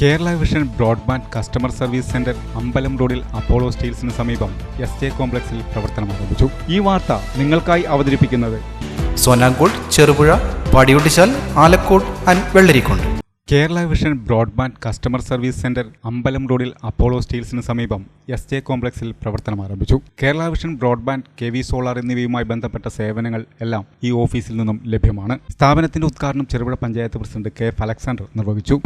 Kerala Vision broadband customer service centre അമ്പലം റോഡിൽ Apollo സ്റ്റീൽസിന് സമീപം എസ് ജെ കോംപ്ലക്സിൽ പ്രവർത്തനം ആരംഭിച്ചു. ഈ വാർത്ത നിങ്ങൾക്കായി അവതരിപ്പിക്കുന്നത് Sonankode Cherupuzha Padiyotchal Alakode and Vellarikundu. Kerala Vision broadband customer service centre അമ്പലം റോഡിൽ അപ്പോളോ സ്റ്റീൽസിന് സമീപം എസ് ജെ കോംപ്ലക്സിൽ പ്രവർത്തനം ആരംഭിച്ചു. Kerala Vision broadband K V solar എന്നിവയുമായി ബന്ധപ്പെട്ട സേവനങ്ങൾ എല്ലാം ഈ ഓഫീസിൽ നിന്നും ലഭ്യമാണ്. സ്ഥാപനത്തിന്റെ ഉദ്ഘാടനം Cherupuzha panchayat president K. Alexander നിർവഹിച്ചു.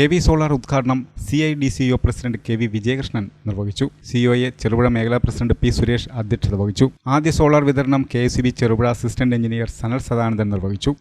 കെ വി സോളാർ ഉദ്ഘാടനം C I D C O president K V Vijayakrishnan നിർവഹിച്ചു. സിഒഎ ചെറുപുഴ മേഖലാ പ്രസിഡന്റ് പി സുരേഷ് അധ്യക്ഷത വഹിച്ചു. ആദ്യ സോളാർ വിതരണം K Cherupuzha assistant engineer Sanal Sadanandan നിർവഹിച്ചു.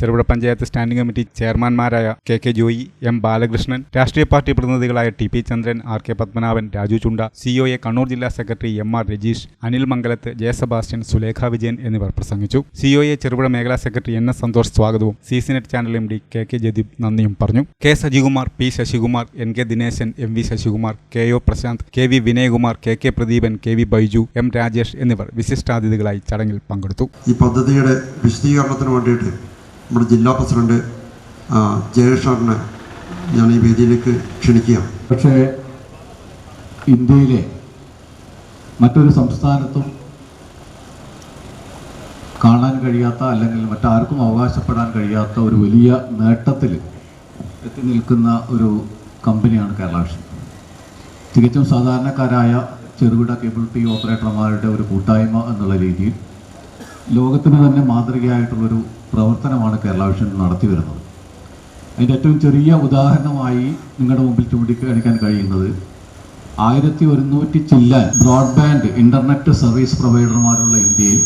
Cherupuzha panchayat standing committee ചെയർമാൻമാരായ K K Joy M Balakrishnan രാഷ്ട്രീയ party പ്രതിനിധികളായ T P Chandran R K Padmanabhan Raju Chunda COA Kannur ജില്ലാ secretary M R Rajeesh Anil Mangalath Jaya Sebastian Sulekha Vijayan എന്നിവർ പ്രസംഗിച്ചു. COA Cherupuzha മേഖലാ secretary N S Santhosh സ്വാഗതവും. C C net channel M D K K Jadeep നന്ദിയും പറഞ്ഞു. K Sajikumar P Sasikumar N K Dineshan M V Sasikumar K O Prasanth K V Vinayakumar K K Pradeepan K V Baiju M Rajesh എന്നിവർ വിശിഷ്ടാതിഥികളായി ചടങ്ങിൽ പങ്കെടുത്തു. ഈ പദ്ധതിയുടെ വിശദീകരണത്തിന് വേണ്ടിയിട്ട് നമ്മുടെ ജില്ലാ പ്രസിഡന്റ് ജയകൃഷ്ണനെ ഞാൻ ഈ വേദിയിലേക്ക് ക്ഷണിക്കുകയാണ്. പക്ഷേ ഇന്ത്യയിലെ മറ്റൊരു സംസ്ഥാനത്തും കാണാൻ കഴിയാത്ത അല്ലെങ്കിൽ മറ്റാർക്കും അവകാശപ്പെടാൻ കഴിയാത്ത ഒരു വലിയ നേട്ടത്തിൽ എത്തി നിൽക്കുന്ന ഒരു കമ്പനിയാണ് കേരള തികച്ചും സാധാരണക്കാരായ ചെറുകിട കേബിൾ ടി ഓപ്പറേറ്റർമാരുടെ ഒരു കൂട്ടായ്മ എന്നുള്ള രീതിയിൽ ലോകത്തിന് തന്നെ മാതൃകയായിട്ടുള്ളൊരു പ്രവർത്തനമാണ് കേരള വിഷൻ നടത്തി വരുന്നത്. അതിന്റെ ഏറ്റവും ചെറിയ ഉദാഹരണമായി നിങ്ങളുടെ മുമ്പിൽ ചൂണ്ടിക്കാണിക്കാൻ കഴിയുന്നത് ആയിരത്തി ഒരുന്നൂറ്റി ചില്ലാൻ ബ്രോഡ്ബാൻഡ് ഇന്റർനെറ്റ് സർവീസ് പ്രൊവൈഡർമാരുള്ള ഇന്ത്യയിൽ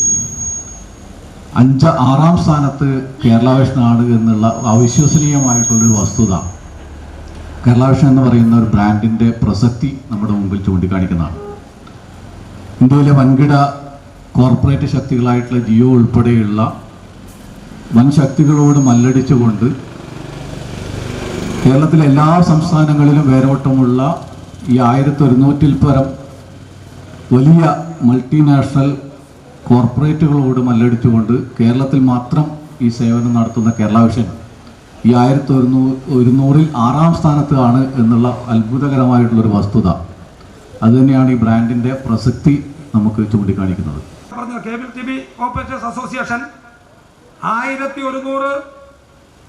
അഞ്ച് ആറാം സ്ഥാനത്ത് കേരള വിഷനാണ് എന്നുള്ള അവിശ്വസനീയമായിട്ടുള്ളൊരു വസ്തുത. കേരള വിഷൻ എന്ന് പറയുന്ന ഒരു ബ്രാൻഡിന്റെ പ്രസക്തി നമ്മുടെ മുമ്പിൽ ചൂണ്ടിക്കാണിക്കുന്നതാണ്. ഇന്ത്യയിലെ വൻകിട കോർപ്പറേറ്റ് ശക്തികളായിട്ടുള്ള ജിയോ ഉൾപ്പെടെയുള്ള വൻ ശക്തികളോട് മല്ലടിച്ചുകൊണ്ട് കേരളത്തിലെ എല്ലാ സംസ്ഥാനങ്ങളിലും വേരോട്ടമുള്ള ഈ ആയിരത്തി ഒരുന്നൂറ്റിൽ പരം വലിയ മൾട്ടിനാഷണൽ കോർപ്പറേറ്റുകളോട് മല്ലടിച്ചുകൊണ്ട് കേരളത്തിൽ മാത്രം ഈ സേവനം നടത്തുന്ന കേരള വിഷൻ ഈ ആയിരത്തി ഒരുന്നൂ ഒരുന്നൂറിൽ ആറാം സ്ഥാനത്താണ് എന്നുള്ള അത്ഭുതകരമായിട്ടുള്ളൊരു വസ്തുത. അതുതന്നെയാണ് ഈ ബ്രാൻഡിന്റെ പ്രസക്തി നമുക്ക് ചൂണ്ടിക്കാണിക്കുന്നത്. പറഞ്ഞ cable T V operators association ആയിരത്തി ഒരുന്നൂറ്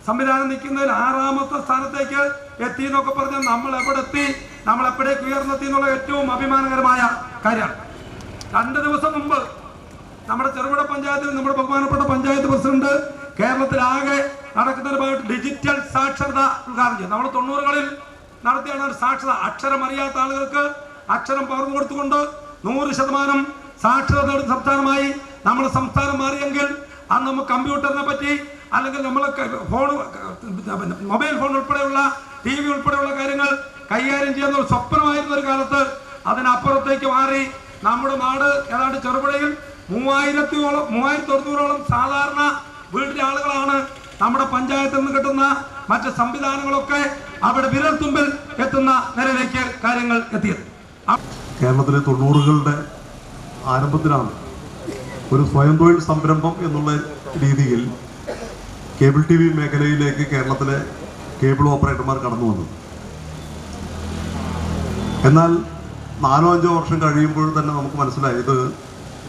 സംവിധാനം നിൽക്കുന്നതിൽ ആറാമത്തെ സ്ഥാനത്തേക്ക് എത്തി എന്നൊക്കെ പറഞ്ഞാൽ നമ്മൾ എവിടെ എത്തി നമ്മൾ എപ്പോഴേക്ക് ഉയർന്നെത്തി എന്നുള്ള ഏറ്റവും അഭിമാനകരമായ കാര്യമാണ് രണ്ട് ദിവസം മുമ്പ് നമ്മുടെ ചെറുപുഴ പഞ്ചായത്തിൽ നമ്മുടെ ബഹുമാനപ്പെട്ട പഞ്ചായത്ത് പ്രസിഡന്റ് കേരളത്തിലാകെ നടക്കുന്ന ഒരു ഭാഗത്ത് ഡിജിറ്റൽ സാക്ഷരത ഉദ്ഘാടനം ചെയ്തു. നമ്മൾ തൊണ്ണൂറുകളിൽ നടത്തിയാണ് സാക്ഷരത. അക്ഷരം അറിയാത്ത ആളുകൾക്ക് അക്ഷരം പകർന്നു കൊടുത്തുകൊണ്ട് നൂറ് ശതമാനം സാക്ഷരത നേടുന്ന സംസ്ഥാനമായി നമ്മുടെ സംസ്ഥാനം മാറിയെങ്കിൽ അന്ന് നമുക്ക് കമ്പ്യൂട്ടറിനെ പറ്റി അല്ലെങ്കിൽ നമ്മൾ ഫോൺ മൊബൈൽ ഫോൺ ഉൾപ്പെടെയുള്ള ടി വി ഉൾപ്പെടെയുള്ള കാര്യങ്ങൾ കൈകാര്യം ചെയ്യുന്ന ഒരു സ്വപ്നമായിരുന്ന ഒരു കാലത്ത് അതിനപ്പുറത്തേക്ക് മാറി നമ്മുടെ നാട് ഏതാണ്ട് ചെറുപുഴയിൽ മൂവായിരത്തിയോളം മൂവായിരത്തി തൊണ്ണൂറോളം സാധാരണ വീട്ടിലെ ആളുകളാണ് നമ്മുടെ പഞ്ചായത്തിൽ നിന്ന് കിട്ടുന്ന മറ്റ് സംവിധാനങ്ങളൊക്കെ അവിടെ വിരൽത്തുമ്പിൽ എത്തുന്ന നിലയിലേക്ക് കാര്യങ്ങൾ എത്തിയത്. കേരളത്തിലെ തൊണ്ണൂറുകളുടെ ആരംഭത്തിലാണ്. ഒരു സ്വയം തൊഴിൽ സംരംഭം എന്നുള്ള രീതിയിൽ കേബിൾ ടി വി മേഖലയിലേക്ക് കേരളത്തിലെ കേബിൾ ഓപ്പറേറ്റർമാർ കടന്നു വന്നത് എന്നാൽ നാലോ അഞ്ചോ വർഷം കഴിയുമ്പോൾ തന്നെ നമുക്ക് മനസ്സിലായി ഇത്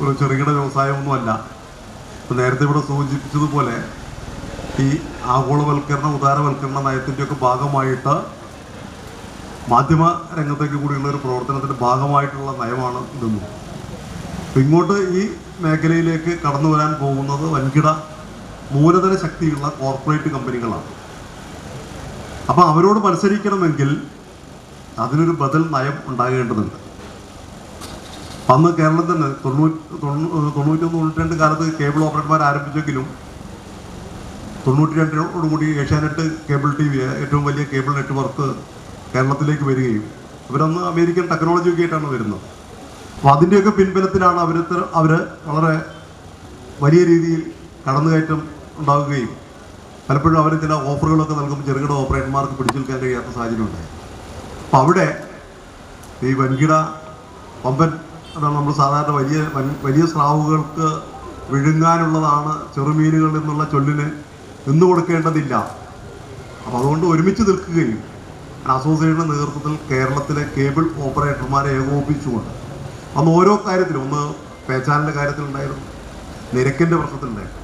ഒരു ചെറുകിട വ്യവസായമൊന്നുമല്ല നേരത്തെ ഇവിടെ സൂചിപ്പിച്ചതുപോലെ ഈ ആഗോളവൽക്കരണ ഉദാരവൽക്കരണ നയത്തിന്റെയൊക്കെ ഭാഗമായിട്ട് മാധ്യമ രംഗത്തേക്ക് കൂടിയുള്ള ഒരു പ്രവർത്തനത്തിന്റെ ഭാഗമായിട്ടുള്ള നയമാണ് ഇതൊന്നും. അപ്പം ഇങ്ങോട്ട് ഈ മേഖലയിലേക്ക് കടന്നു വരാൻ പോകുന്നത് വൻകിട മൂലധന ശക്തിയുള്ള കോർപ്പറേറ്റ് കമ്പനികളാണ്. അപ്പോൾ അവരോട് മത്സരിക്കണമെങ്കിൽ അതിനൊരു ബദൽ നയം ഉണ്ടാകേണ്ടതുണ്ട്. അന്ന് കേരളത്തിൽ തന്നെ തൊണ്ണൂറ്റി തൊണ്ണൂറ്റൊന്ന് തൊണ്ണൂറ്റി രണ്ട് കാലത്ത് കേബിൾ ഓപ്പറേറ്റർമാർ ആരംഭിച്ചെങ്കിലും തൊണ്ണൂറ്റി രണ്ടിനോടുകൂടി ഏഷ്യാനെറ്റ് കേബിൾ ടി വി ഏറ്റവും വലിയ കേബിൾ നെറ്റ്വർക്ക് കേരളത്തിലേക്ക് വരികയും. അവരന്ന് അമേരിക്കൻ ടെക്നോളജി ഒക്കെ ആയിട്ടാണ് വരുന്നത്. അപ്പോൾ അതിന്റെയൊക്കെ പിൻബലത്തിലാണ് അവർ അവർ വളരെ വലിയ രീതിയിൽ കടന്നുകയറ്റം ഉണ്ടാകുകയും പലപ്പോഴും അവർ ചില ഓഫറുകളൊക്കെ നൽകുമ്പോൾ ചെറുകിട ഓപ്പറേറ്റർമാർക്ക് പിടിച്ചു നിൽക്കാൻ കഴിയാത്ത സാഹചര്യം ഉണ്ടായി. അപ്പോൾ അവിടെ ഈ വൻകിട പമ്പൻ അതാണ് നമ്മൾ സാധാരണ വലിയ വലിയ സ്രാവുകൾക്ക് വിഴുങ്ങാനുള്ളതാണ് ചെറുമീനുകൾ എന്നുള്ള ചൊല്ലിന് നിന്ന് കൊടുക്കേണ്ടതില്ല. അപ്പോൾ അതുകൊണ്ട് ഒരുമിച്ച് നിൽക്കുകയും അസോസിയേഷന്റെ നേതൃത്വത്തിൽ കേരളത്തിലെ കേബിൾ ഓപ്പറേറ്റർമാരെ ഏകോപിപ്പിച്ചുകൊണ്ട് അന്ന് ഓരോ കാര്യത്തിലും ഒന്ന് പേച്ചാലിന്റെ കാര്യത്തിലുണ്ടായിരുന്നു നിരക്കിന്റെ പ്രശ്നത്തിലുണ്ടായിരുന്നു.